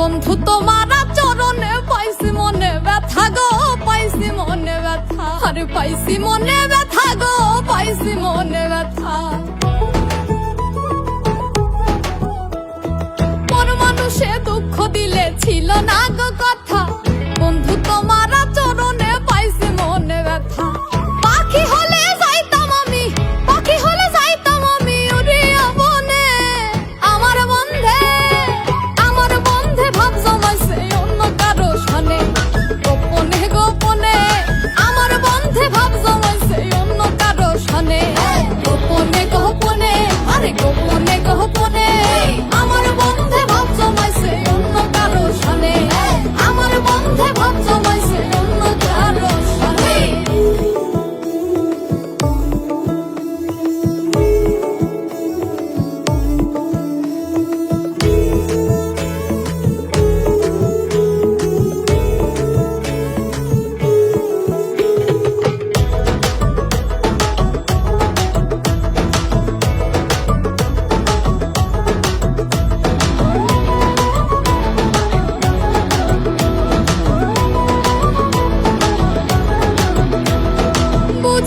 বন্ধু, তোমার চরণে পাইছি মনে ব্যথা গো, পাইছি মনে ব্যথা। আরে পাইছি মনে ব্যথা গো, পাইছি মনে ব্যথা।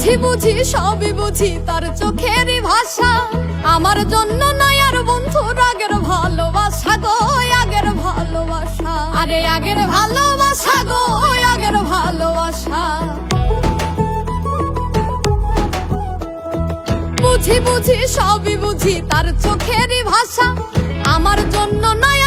বুঝি বুঝি, সবই বুঝি তার চোখেরই ভাষা। আমার জন্য নয় আর বন্ধু আগের ভালোবাসা গো, আগের ভালোবাসা। আরে আগের ভালোবাসা গো, আগের ভালোবাসা। বুঝি বুঝি, সবই বুঝি তার চোখেরই ভাষা। আমার জন্য নয়